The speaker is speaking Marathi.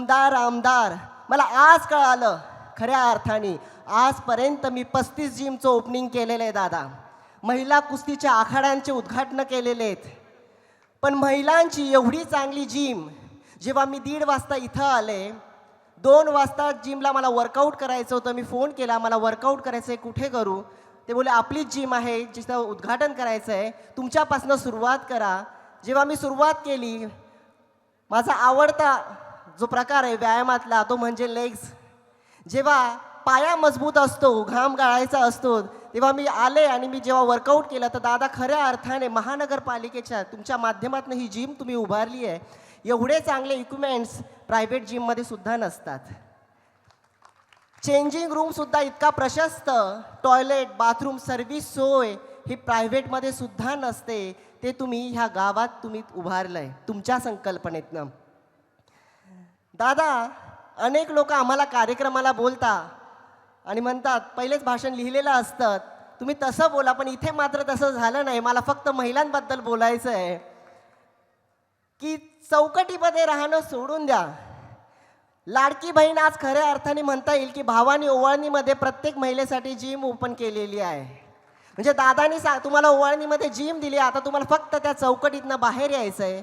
आमदार आमदार मला आज कळालं खऱ्या अर्थाने आजपर्यंत मी पस्तीस जिमचं ओपनिंग केलेलं आहे दादा. महिला कुस्तीच्या आखाड्यांचे उद्घाटन केलेले आहेत. पण महिलांची एवढी चांगली जिम जेव्हा मी दीड वाजता इथं आले दोन वाजता जिमला मला वर्कआउट करायचं होतं मी फोन केला मला वर्कआउट करायचं आहे कुठे करू? ते बोले आपलीच जिम आहे जिथं उद्घाटन करायचं आहे तुमच्यापासनं सुरुवात करा. जेव्हा मी सुरुवात केली माझा आवडता जो प्रकार आहे व्यायामातला तो म्हणजे लेग्स जेव्हा पाया मजबूत असतो घाम गाळायचा असतो तेव्हा मी आले आणि मी जेव्हा वर्कआउट केलं तर दादा खऱ्या अर्थाने महानगरपालिकेच्या तुमच्या माध्यमातून ही जिम तुम्ही उभारली आहे. एवढे चांगले इक्विपमेंट्स प्रायव्हेट जिममध्ये सुद्धा नसतात. चेंजिंग रूमसुद्धा इतका प्रशस्त. टॉयलेट बाथरूम सर्व्हिस सोय ही प्रायव्हेटमध्ये सुद्धा नसते. ते तुम्ही ह्या गावात तुम्ही उभारलं आहे तुमच्या संकल्पनेतनं. दादा अनेक लोक आम्हाला कार्यक्रमाला बोलता आणि म्हणतात पहिलेच भाषण लिहिलेलं असतं. तुम्ही तसं बोला पण इथे मात्र तसं झालं नाही. मला फक्त महिलांबद्दल बोलायचं आहे. की चौकटीमध्ये राहणं सोडून द्या. लाडकी बहीण आज खऱ्या अर्थाने म्हणता येईल की भावानी ओवाळणीमध्ये प्रत्येक महिलेसाठी जिम ओपन केलेली आहे. म्हणजे दादानी सा तुम्हाला ओवाळणीमध्ये जिम दिली आता तुम्हाला फक्त त्या चौकटीतनं बाहेर यायचं आहे